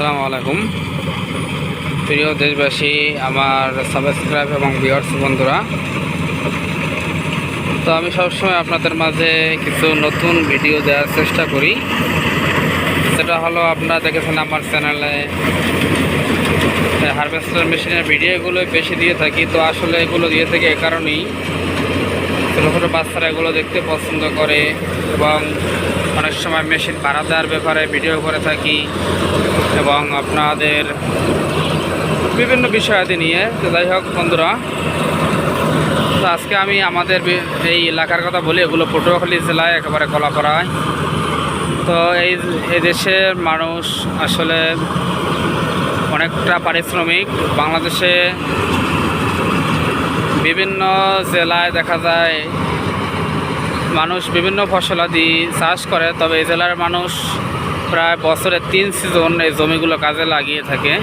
আসসালামু আলাইকুম। প্রিয় দেশবাসী, আমার সাবস্ক্রাইব এবং ভিউয়ার্স বন্ধুরা, তো আমি সবসময় আপনাদের মাঝে কিছু নতুন ভিডিও দেওয়ার চেষ্টা করি। সেটা হলো, আপনারা দেখেছেন আমার চ্যানেলে হারভেস্টার মেশিনের ভিডিওগুলো বেশি দিয়ে থাকি। তো আসলে এগুলো দিয়ে থাকি এ কারণেই ছোটো ছোটো বাচ্চারা এগুলো দেখতে পছন্দ করে এবং অনেক সময় মেশিন ভাড়া দেওয়ার ব্যাপারে ভিডিও করে থাকি এবং আপনাদের বিভিন্ন বিষয়াদি নিয়ে। তো যাই হোক বন্ধুরা, তো আজকে আমি আমাদের এই এলাকার কথা বলি, এগুলো পটুয়াখালী জেলায় একেবারে কলাপাড়ায় তো এই এই দেশের মানুষ আসলে অনেকটা পারিশ্রমিক, বাংলাদেশে বিভিন্ন জেলায় দেখা যায় মানুষ বিভিন্ন ফসলাদি চাষ করে, তবে এই জেলার মানুষ প্রায় বছরে তিন সিজন এই জমিগুলো কাজে লাগিয়ে থাকে।